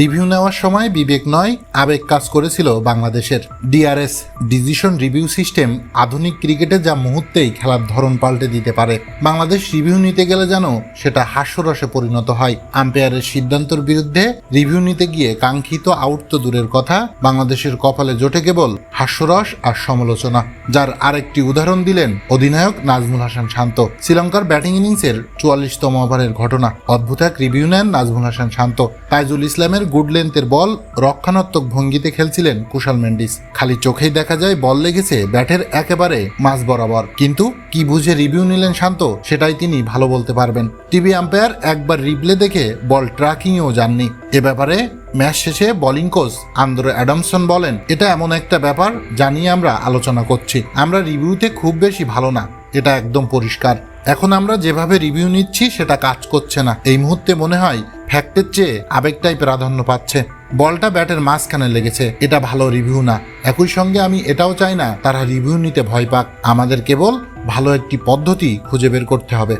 Review নেওয়ার সময় বিবেক নয়, আবেগ কাজ করেছিল বাংলাদেশের। ডিআরএস ডিসিশন রিভিউ সিস্টেম আধুনিক ক্রিকেটে যা মুহূর্তেই খেলার ধরন পাল্টে দিতে পারে। বাংলাদেশ রিভিউ নিতে গেলে যেন সেটা হাস্যরসে পরিণত হয়। আম্পায়ারের সিদ্ধান্তর বিরুদ্ধে রিভিউ নিতে গিয়ে কাঙ্ক্ষিত আউট তো দূরের কথা, বাংলাদেশের কপালে জোটে কেবল হাস্যরস আর সমালোচনা, যার আরেকটি উদাহরণ দিলেন অধিনায়ক নাজমুল হাসান শান্ত। শ্রীলঙ্কার ব্যাটিং ইনিংসের চুয়াল্লিশতম ওভারের ঘটনা, অদ্ভুত এক রিভিউ নেন নাজমুল হাসান শান্ত। তাইজুল ইসলামের গুড লেন্থের বল রক্ষণাত্মক ভঙ্গিতে খেলছিলেন কুশাল মেন্ডিস খালি চোখেই দেখা যায় বল লেগেছে ব্যাটের একেবারে মাঝ বরাবর। কিন্তু কি বুঝে রিভিউ নিলেন শান্ত, সেটাই তিনি ভালো বলতে পারবেন। টিভি আম্পায়ার একবার রিপ্লে দেখে বল ট্র্যাকিংয়েও যাননি। এ ব্যাপারে ম্যাচ শেষে বোলিং কোচ আন্দ্রে অ্যাডামসন বলেন, এটা এমন একটা ব্যাপার যা নিয়ে আমরা আলোচনা করছি। আমরা রিভিউতে খুব বেশি ভালো না। এটা একদম পরিষ্কার। এখন আমরা যেভাবে রিভিউ নিচ্ছি, সেটা কাজ করছে না। এই মুহূর্তে মনে হয় ফ্যাক্টের চেয়ে আবেগটাই প্রাধান্য পাচ্ছে। বলটা ব্যাটের মাঝখানে লেগেছে। এটা ভালো রিভিউ না। একই সঙ্গে আমি এটাও চাই না, তারা রিভিউ নিতে ভয় পাক। আমাদের কেবল ভালো একটি পদ্ধতি খুঁজে বের করতে হবে।